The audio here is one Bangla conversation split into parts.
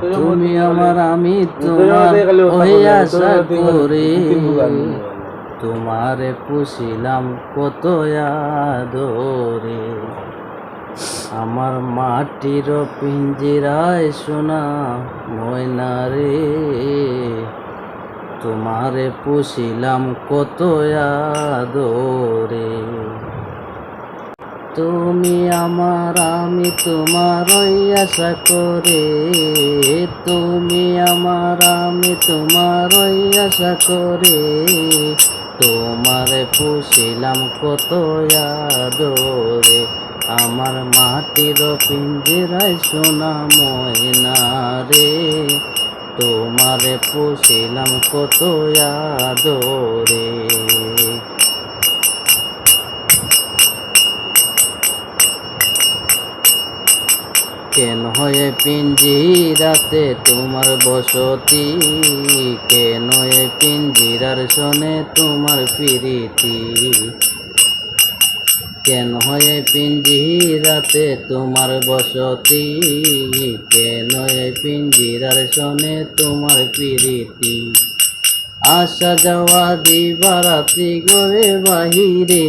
তুমি আমার আমি তোমার ওই আশা করে তোমারে পুষিলাম কত আদরে। আমার মাটির পিঞ্জিরায় সোনা ময়না রে। তোমারে পুষিলাম কত আদরে। তুমি আমার, আমি তোমার আশা করে। তুমি আমার, আমি তোমার আশা করে। তোমারে পুষিলাম কত আদরে। আমার মাটির পিঞ্জিরায় সোনা ময়না রে। তোমারে পুষিলাম কত আদরে। কেন হয়ে পিঞ্জিরাতে তোমার বসতি কেন এ পিঞ্জিরার শোনে তোমার প্রীতি? কেন হয়ে পিঞ্জিরাতে তোমার বসতি? কেন এ পিঞ্জিরার শোনে তোমার প্রীতি? আসা যাওয়া দিবারাতি গরে বাহিরে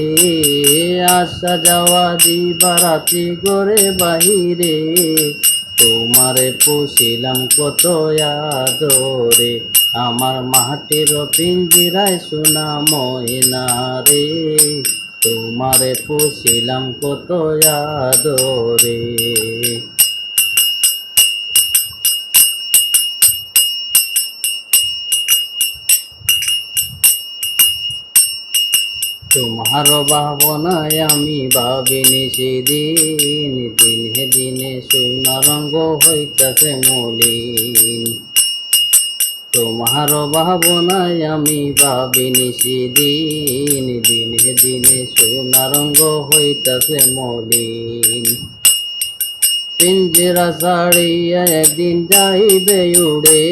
আসা যাওয়া দিবারাতি গরে বাহিরে, তোমারে পুষিলাম কত আদরে, আমার মাটির পিঞ্জিরায় সোনা ময়না রে, তোমারে পুষিলাম কত আদরে। তোমার ভাবনায় আমি ভাবিনি সেদিন, দিনে দিনে সোনা রঙ্গ হইতাছে মলিন। তোমার ভাবনায় আমি ভাবিনি সেদিন, দিনে দিনে সোনা রঙ্গ হইতাছে মলিন। পিঞ্জরা ছাড়িয়া একদিন যাইবে উড়ে,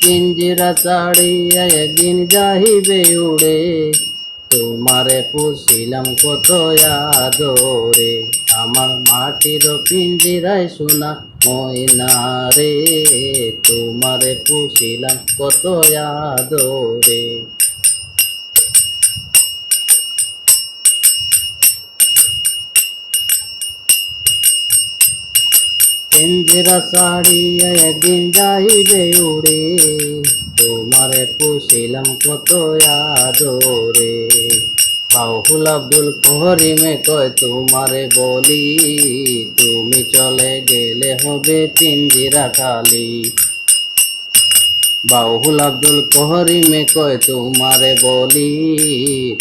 পিঞ্জরা ছাড়িয়া একদিন যাইবে উড়ে তোমারে পুষিলাম কত আদরে। আমার মাটির পিঞ্জিরায় সোনা ময়না রে। তোমারে পুষিলাম কত আদরে। পিঞ্জিরা ছাড়িয়া একদিন যাইবে উড়ে। তোমারে পুষিলাম কত আদরে। বাহুল আব্দুল করিমে কয়, তোমারে বলি, তুমি চলে গেলে হবে পিঞ্জিরা খালি। বাহুল আব্দুল করিমে কয়, তোমারে বলি,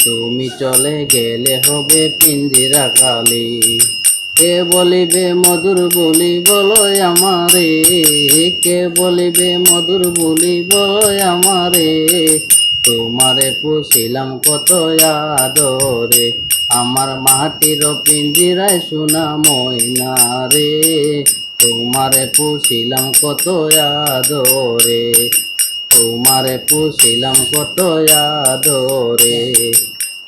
তুমি চলে গেলে হবে পিঞ্জিরা খালি। কে বলিবে মধুর বলি বলো আমারে? কে বলিবে মধুর বলি বলো আমারে? তোমারে পুষিলাম কত আদরে, আমার মাটির পিঞ্জিরায় সোনা ময়না রে। তোমারে পুষিলাম কত আদরে, তোমারে পুষিলাম কত আদরে।